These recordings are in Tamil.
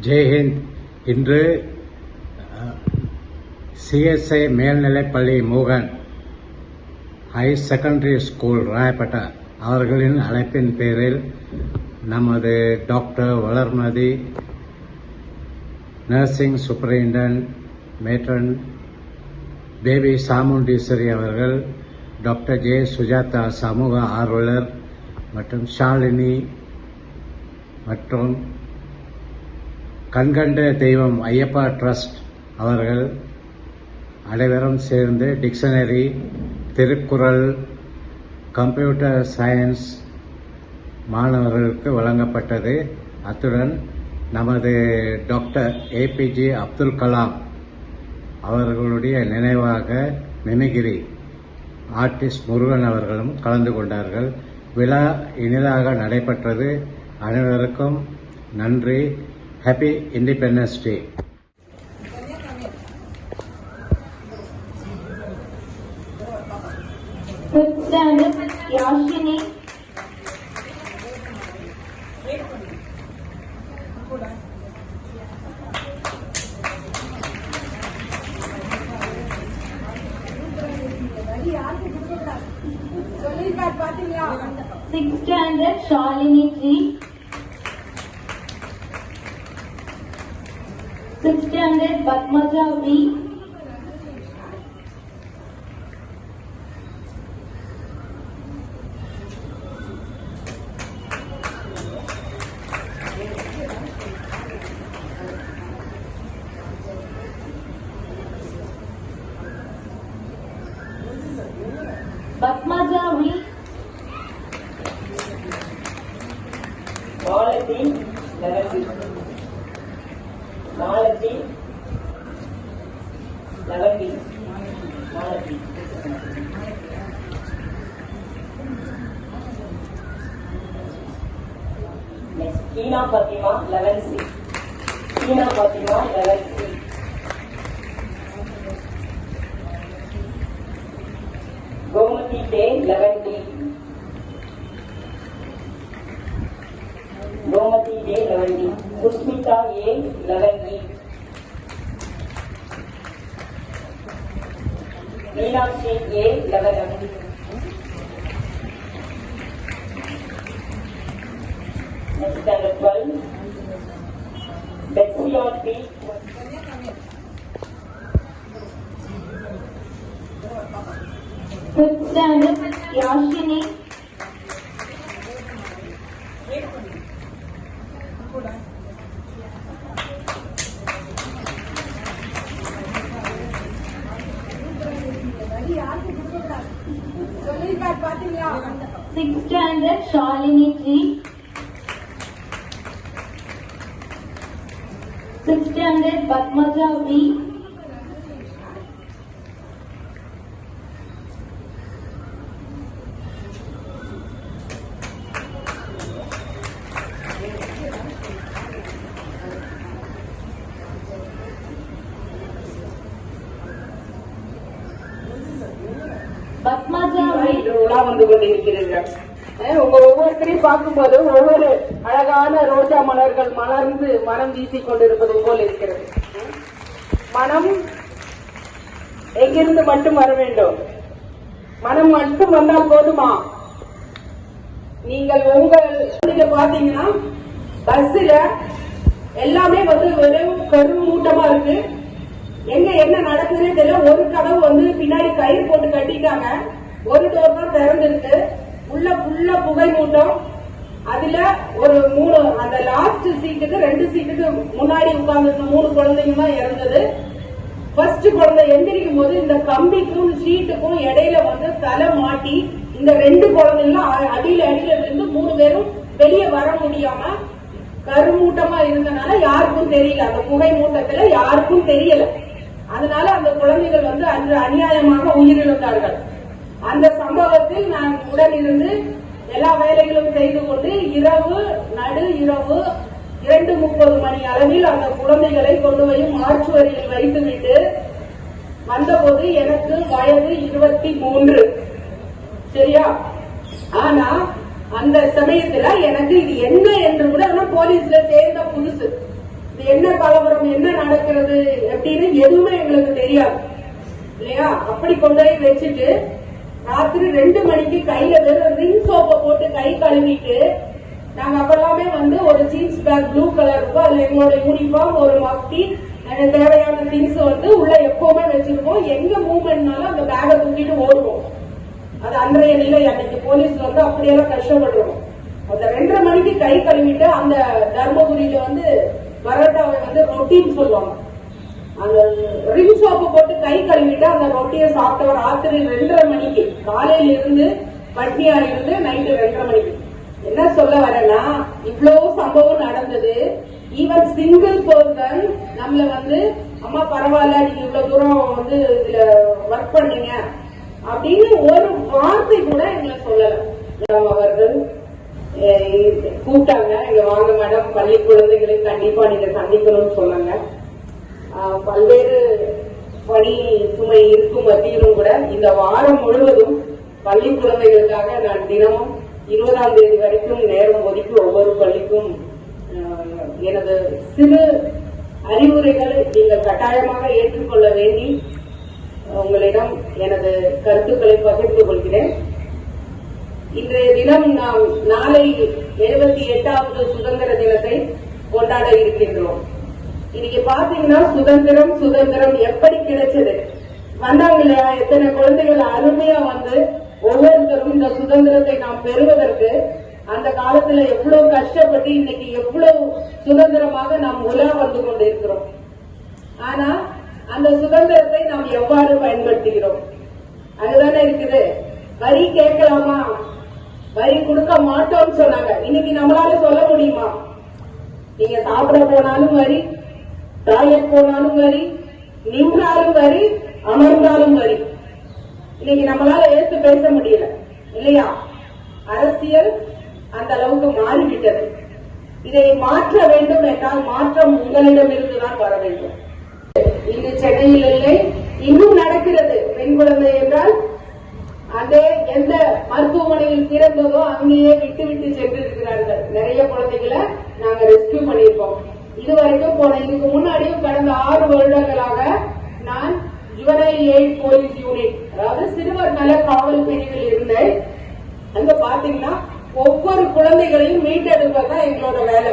ஜெயஹிந்த் இன்று சிஎஸ்ஐ மேல்நிலைப்பள்ளி மோகன் ஹை செகண்டரி ஸ்கூல் ராயப்பேட்டா அவர்களின் அழைப்பின் பேரில் நமது doctor Valarmathi nursing superintendent matron Baby Chamundeeswari அவர்கள் டாக்டர் ஜே. சுஜாதா சமூக ஆர்வலர் மற்றும் ஷாலினி மற்றும் கண்கண்ட தெய்வம் ஐயப்பா ட்ரஸ்ட் அவர்கள் அனைவரும் சேர்ந்து டிக்ஷனரி திருக்குறள் கம்ப்யூட்டர் சயின்ஸ் மாணவர்களுக்கு வழங்கப்பட்டது. அத்துடன் நமது டாக்டர் ஏபிஜே அப்துல் கலாம் அவர்களுடைய நினைவாக மிமிகிரி ஆர்டிஸ்ட் முருகன் அவர்களும் கலந்து கொண்டார்கள். விழா இனிதாக நடைபெற்றது. அனைவருக்கும் நன்றி. Happy independence day Fifth standard, Yashini. Sixth standard, Shalini Tree. Padmaja V Eena Pratima level सी ईना प्रतिमा level C Gomathi K level D Gomathi J Lavandi Pushpita ये लवंडी मीनाक्षी ये लवंडी M next standard twelve बेक्सी on P Fifth standard, Yashini. Sixth standard, Shalini G. है पद्मजा वी पद्मजा वी थोड़ा बंद कर உங்க ஒவ்வொருத்தரையும் பார்க்கும்போது ஒவ்வொரு அழகான ரோஜா மலர்கள் மலர்ந்து மனம் வீசிக் கொண்டிருப்பது போல் இருக்கிறது. மனம் எங்கிருந்து மட்டும் வர வேண்டும்? மனம் மட்டும் வந்தால் போதுமா? நீங்கள் உங்கள் நீங்க பாத்தீங்கன்னா பஸ்ல எல்லாமே வந்து வெறும் கரும் மூட்டமா இருக்கு. எங்க என்ன நடக்குதுன்னு தெரியல. ஒரு கதவு வந்து பின்னாடி கயிறு போட்டு கட்டிட்டாங்க. ஒரு டோர் தான் திறந்துருக்கு. உள்ள ஃபுல்லா புகை மூட்டம். அதுல ஒரு மூணு அந்த லாஸ்ட் சீட்டுக்கு ரெண்டு சீட்டுக்கு முன்னாடி உட்கார்ந்து மூணு குழந்தைங்க தான் இறந்தது ஃபர்ஸ்ட் குழந்தை எந்திரிக்கும் போது இந்த கம்பிக்கும் ஷீட்டுக்கும் இடையில வந்து தலை மாட்டி இந்த ரெண்டு குழந்தைங்களும் அ- அடியில அடியில இருந்து மூணு பேரும் வெளியே வர முடியாம கருமூட்டமா இருந்தனால யாருக்கும் தெரியல. அந்த புகை மூட்டத்துல யாருக்கும் தெரியல. அதனால அந்த குழந்தைகள் வந்து அன்று அநியாயமாக உயிரிழந்தார்கள். அந்த சம்பவத்தில் நான் உடன் இருந்து எல்லா வேலைகளும் செய்து கொண்டு இரவு நடு இரவு இரண்டு முப்பது மணி அளவில் அந்த குழந்தைகளை கொண்டு போய் மார்ச்சுவரியில் வைத்துவிட்டு வந்தபோது எனக்கு வயது இருபத்தி மூன்று. சரியா? ஆனா அந்த சமயத்துல எனக்கு இது என்ன என்று கூட நான் போலீஸ்ல சேர்ந்த புதுசு. இது என்ன கலவரம் என்ன நடக்கிறது அப்படின்னு எதுவுமே எங்களுக்கு தெரியாது. இல்லையா? அப்படி கொண்டு போய் வச்சுட்டு ராத்திரி ரெண்டு மணிக்கு கையில வெறும் ரிங் சோப்பை போட்டு கை கழுவிட்டு நாங்க அப்பெல்லாமே வந்து ஒரு ஜீன்ஸ் பேக் ப்ளூ கலர் இருக்கும். அதுல எங்களோட யூனிஃபார்ம் ஒரு மஃப்டி தேவையான திங்ஸ் வந்து உள்ள எப்பவுமே வச்சிருப்போம். எங்க மூவ்மெண்ட்னாலும் அந்த பேக்கை தூக்கிட்டு ஓடுவோம். அது அன்றைய நிலை அன்னைக்கு போலீஸ் வந்து அப்படியெல்லாம் கஷ்டப்படுறோம். அந்த ரெண்டரை மணிக்கு கை கழுவிட்டு அந்த தர்மபுரியில வந்து பரோட்டாவை வந்து ரொட்டின்னு சொல்லுவாங்க. அந்த ரிம் சோப்பு போட்டு கை கழுவிட்டு அந்த ரொட்டியை சாப்பிட்ட ராத்திரி ரெண்டரை மணிக்கு காலையில இருந்து பட்னியா இருந்து நைட்டு ரெண்டரை மணிக்கு. என்ன சொல்ல வரேன்னா இவ்வளவு சம்பவம் நடந்தது. ஈவன் சிங்கிள் பர்சன் நம்மள வந்து அம்மா பரவாயில்ல நீங்க இவ்வளவு தூரம் வந்து இதுல ஒர்க் பண்ணீங்க. அப்படின்னு ஒரு வார்த்தை கூட எங்களை சொல்லல. அவர்கள் கூப்பிட்டாங்க. இங்க வாங்க மேடம். பள்ளி குழந்தைகளை கண்டிப்பா நீங்க சந்திக்கணும்னு சொன்னாங்க. பல்வேறு பணி சுமை இருக்கும் மத்தியிலும் கூட இந்த வாரம் முழுவதும் பள்ளி குழந்தைகளுக்காக நான் தினமும் இருபதாம் தேதி வரைக்கும் நேரம் ஒதுக்கி ஒவ்வொரு பள்ளிக்கும் எனது சிறு அறிவுரைகளை நீங்கள் கட்டாயமாக ஏற்றுக்கொள்ள வேண்டி உங்களிடம் எனது கருத்துக்களை பகிர்ந்து கொள்கிறேன். இன்றைய தினம் நாம் நாளை எழுபத்தி எட்டாவது சுதந்திர தினத்தை கொண்டாட இருக்கின்றோம். இன்னைக்கு பாத்தீங்கன்னா சுதந்திரம் சுதந்திரம் எப்படி கிடைச்சது? வந்தாங்க இல்லையா எத்தனை குழந்தைகள் அருமையா வந்து ஒவ்வொருத்தரும் இந்த சுதந்திரத்தை நாம் பெறுவதற்கு அந்த காலத்துல எவ்வளவு கஷ்டப்பட்டு இன்னைக்கு எவ்வளவு சுதந்திரமாக நாம் உலா வந்து கொண்டு இருக்கிறோம் ஆனா அந்த சுதந்திரத்தை நாம் எவ்வாறு பயன்படுத்துகிறோம்? அதுதானே இருக்குது. வரி கேட்கலாமா? வரி கொடுக்க மாட்டோம்னு சொன்னாங்க. இன்னைக்கு நம்மளால சொல்ல முடியுமா? நீங்க சாப்பிட போனாலும் வரி டாய்லெட் போனாலும் வரி நின்றாலும் வரி அமர்ந்தாலும் வரி. இன்னைக்கு நம்மளால எடுத்து பேச முடியல. இல்லையா? அரசியல் அந்த அளவுக்கு மாறிவிட்டது. இதை மாற்ற வேண்டும் என்றால் மாற்றம் உங்களிடமிருந்து தான் வர வேண்டும். இங்கு சென்னையில் இல்லை இன்னும் நடக்கிறது பெண் குழந்தை என்றால் அதே எந்த மருத்துவமனையில் பிறந்ததோ அங்கேயே விட்டு விட்டு சென்று இருக்கிறார்கள் நிறைய குழந்தைகளை நாங்க ரெஸ்கியூ பண்ணியிருக்கோம். இது வரைக்கும் போன இதுக்கு முன்னாடியும் கடந்த ஆறு வருடங்களாக நான் ஜுவனைல் எய்ட் போலீஸ் யூனிட் அதாவது சிறுவர் நல காவல் பிரிவில் இருந்தேன். அங்க பாத்தீங்கன்னா ஒவ்வொரு குழந்தைகளையும் மீட்டெடுப்பது தான் எங்களோட வேலை.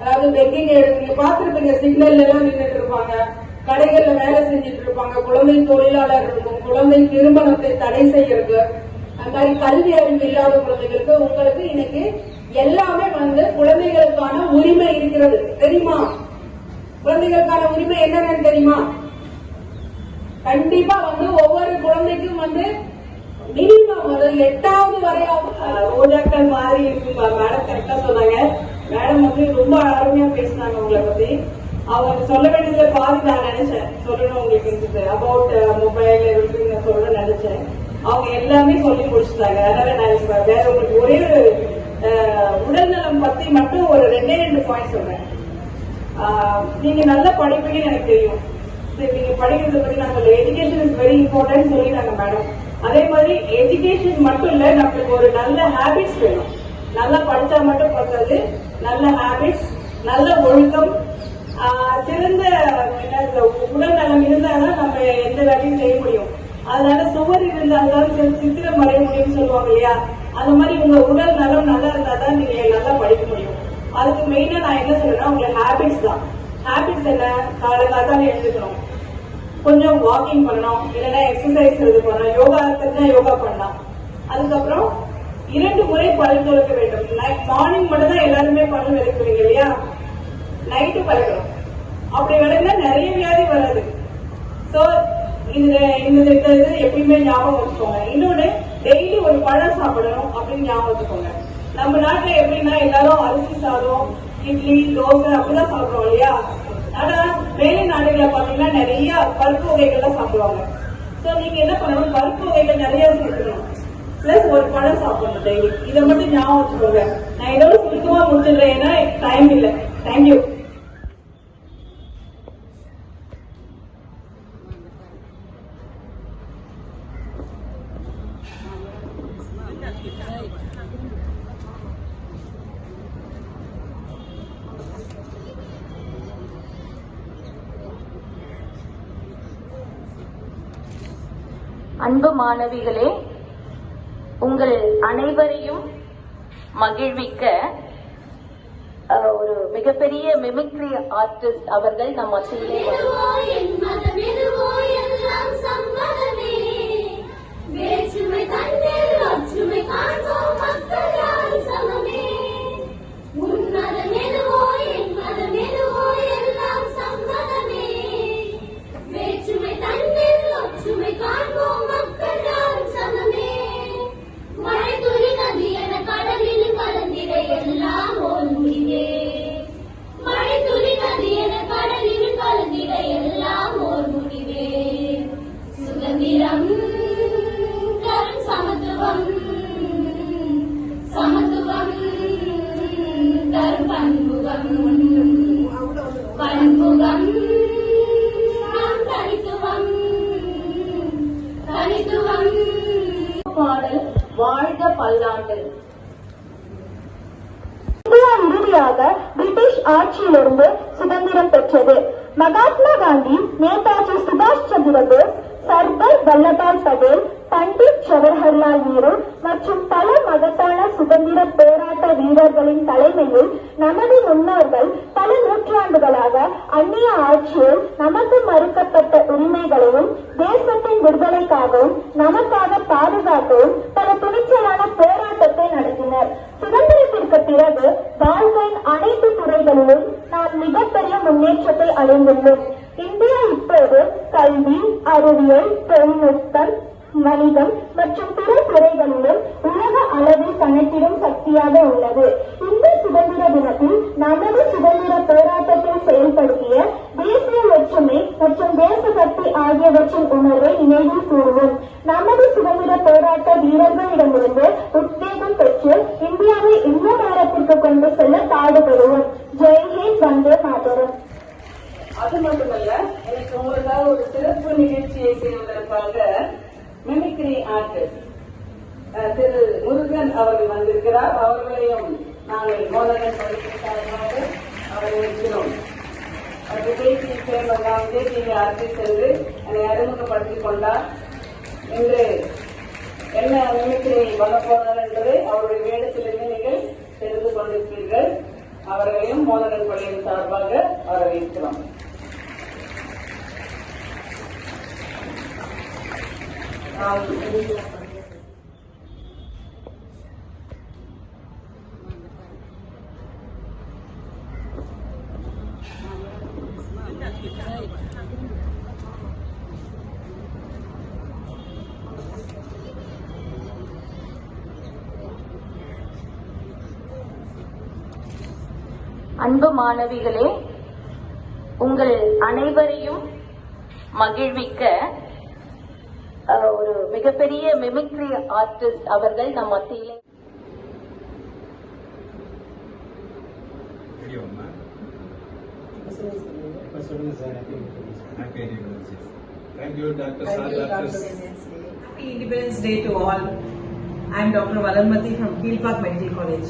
அதாவது பெக்கிங் நீங்க பாத்துருப்பீங்க சிக்னல்ல எல்லாம் நின்றுட்டு இருப்பாங்க கடைகள்ல வேலை செஞ்சுட்டு இருப்பாங்க குழந்தை தொழிலாளர் இருக்கும் குழந்தை திருமணத்தை தடை செய்யறது அந்த மாதிரி கல்வி அறிவு இல்லாத குழந்தைகளுக்கு உங்களுக்கு இன்னைக்கு எல்லாமே வந்து குழந்தைகளுக்கான உரிமை இருக்கிறது. தெரியுமா? குழந்தைகளுக்கான உரிமை என்னன்னு தெரியுமா? கண்டிப்பா வந்து ஒவ்வொரு குழந்தைக்கும் வந்து மினிமம் வந்து எட்டாவது வரை ஓஜாக்கள் மாதிரி இருக்கும் மேடம் கரெக்டா சொன்னாங்க. மேடம் வந்து ரொம்ப அருமையா பேசினாங்க உங்களை பத்தி. அவங்க சொல்ல வேண்டியதுல பாதி நான் நினைச்சேன். சொல்லணும் உங்களுக்கு இருந்தது அபவுட் மொபைல் எவ்ரிதிங் நான் சொல்ல நினைச்சேன். அவங்க எல்லாமே சொல்லி முடிச்சுட்டாங்க. அதனால நான் வேற உங்களுக்கு ஒரே ஒரு உடல்நலம் பத்தி மட்டும் ஒரு ரெண்டே ரெண்டு பாயிண்ட் சொல்றேன். நீங்க நல்லா படிப்பீங்கன்னு எனக்கு தெரியும். சரி நீங்க படிக்கிறத பத்தி நம்மளோட எஜுகேஷன் இஸ் வெரி இம்பார்ட்டன்ட் சொல்லிட்டாங்க மேடம். அதே மாதிரி எஜுகேஷன் மட்டும் இல்ல நம்மளுக்கு ஒரு நல்ல ஹேபிட்ஸ் வேணும். நல்லா படிச்சா மட்டும் பத்தாது. நல்ல ஹேபிட்ஸ் நல்ல ஒழுக்கம் சிறந்த உடல் நலம் இருந்தால்தான் நம்ம எந்த வேலையும் செய்ய முடியும். அதனால சுவர் இருந்தால்தான் சில சித்திரம் வரைய முடியும்னு சொல்லுவாங்க இல்லையா? அந்த மாதிரி உங்க உடல் நலம் நல்லா இருந்தாதான் நீங்க நல்லா படிக்க முடியும். அதுக்கு மெயினா நான் என்ன சொல்றேன்னா உங்களுக்கு ஹேபிட்ஸ் தான். ஹேபிட்ஸ் என்ன? காலங்காத்தால எழுந்துக்கணும். கொஞ்சம் வாக்கிங் பண்ணணும். இல்லைன்னா எக்ஸசைஸ் இது பண்ணணும். யோகா தெரிஞ்சா யோகா பண்ணலாம். அதுக்கப்புறம் இரண்டு முறை பல் துலக்க வேண்டும். மார்னிங் மட்டும் தான் எல்லாருமே பல் விளக்குவீங்க இல்லையா? நைட்டு பழகணும். அப்படி விளக்குனா நிறைய வியாதி வராது. சோ இந்த இந்த இது எப்பயுமே ஞாபகம் வச்சுக்கோங்க. இன்னொன்னு டெய்லி ஒரு பழம் சாப்பிடணும் அப்படின்னு ஞாபகத்துக்கோங்க. நம்ம நாட்டுல எப்படின்னா எல்லாரும் அரிசி சாதம் இட்லி தோசை அப்படிதான் சாப்பிடுவோம் இல்லையா? ஆனா மேலை நாடுகளை பாத்தீங்கன்னா நிறைய பருப்பு வகைகள்லாம் சாப்பிடுவாங்க. சோ நீங்க என்ன பண்ணணும்? பருப்பு வகைகள் நிறைய சாப்பிடணும். பிளஸ் ஒரு பழம் சாப்பிடணும் டெய்லி இதை மட்டும் ஞாபகம் வச்சுக்கோங்க. நான் ஏதோ சுருக்கமா முடிச்சிடுறேன் ஏன்னா டைம் இல்லை. தேங்க்யூ அன்பு மாணவிகளே உங்கள் அனைவரையும் மகிழ்விக்க ஒரு மிகப்பெரிய மிமிக்ரி ஆர்டிஸ்ட் அவர்கள் நம் மத்தியிலே வேற்றுமை ஒற்றுமை காண்போம் மக்கள். சுபாஷ் சர்தார் வல்லபாய் படேல் பண்டிட் ஜவஹர்லால் நேரு மற்றும் பல மகத்தான சுதந்திர போராட்ட வீரர்களின் தலைமையில் நமது முன்னோர்கள் பல நூற்றாண்டுகளாக அந்நிய ஆட்சியில் நமக்கு மறுக்கப்பட்ட உரிமைகளையும் தேசத்தின் விடுதலைக்காகவும் நமக்காக பாதுகாக்கவும் பல துணிச்சலான போராட்டத்தை நடத்தினர். சுதந்திரத்திற்கு பிறகு வாழ்க்கையின் அனைத்து துறைகளிலும் நாம் மிகப்பெரிய முன்னேற்றத்தை அடைந்துள்ளோம் இப்போது கல்வி அறிவியல் தொழில்நுட்பம் வணிகம் மற்றும் பிற துறைகளிலும் உலக அளவில் கணக்கிடும் சக்தியாக உள்ளது. இந்த சுதந்திர தினத்தில் நமது சுதந்திர போராட்டத்தில் செயல்படுத்திய தேசிய ஒற்றுமை மற்றும் தேசபக்தி ஆகியவற்றின் உணர்வை நினைவில் கூறுவோம். நமது சுதந்திர போராட்ட வீரர்களிடமிருந்து உத்வேகம் பெற்று இந்தியாவை இன்னும் நேரத்திற்கு கொண்டு செல்ல பாடுபடுவோம். ஜெய்ஹிந்த் வந்தே மாதரம். அது மட்டுமல்ல வருஷத்துக்கு ஒரு நாள் ஒரு சிறப்பு நிகழ்ச்சியை செய்வதற்காக மிமிக்ரி ஆர்டிஸ்ட் திரு முருகன் அவர்கள் வந்திருக்கிறார். அவர்களையும் நாங்கள் மோதலன் பள்ளிக்காக வரவேற்கிறோம். அது தேசிய விஜய் தேசிய ஆர்டிஸ்ட் என்று என்னை அறிமுகப்படுத்திக் கொண்டார். இன்று என்ன மிமிக்ரி வரப்போனார் என்பதை அவருடைய வேடத்திலிருந்து நீங்கள் தெரிந்து கொண்டிருப்பீர்கள். அவர்களையும் மோதலன் பள்ளியின் சார்பாக வரவேற்கிறோம். அன்பு மாணவிகளே உங்கள் அனைவரையும் மகிழ்விக்க ஒரு மிகப்பெரிய மிமிக்ரி ஆர்டிஸ்ட் அவர்கள் நம் மத்தியிலே Thank you, Dr. Sad, Dr. Happy Independence Day to all. I am Dr. Valanmati from Keel Park Medical College.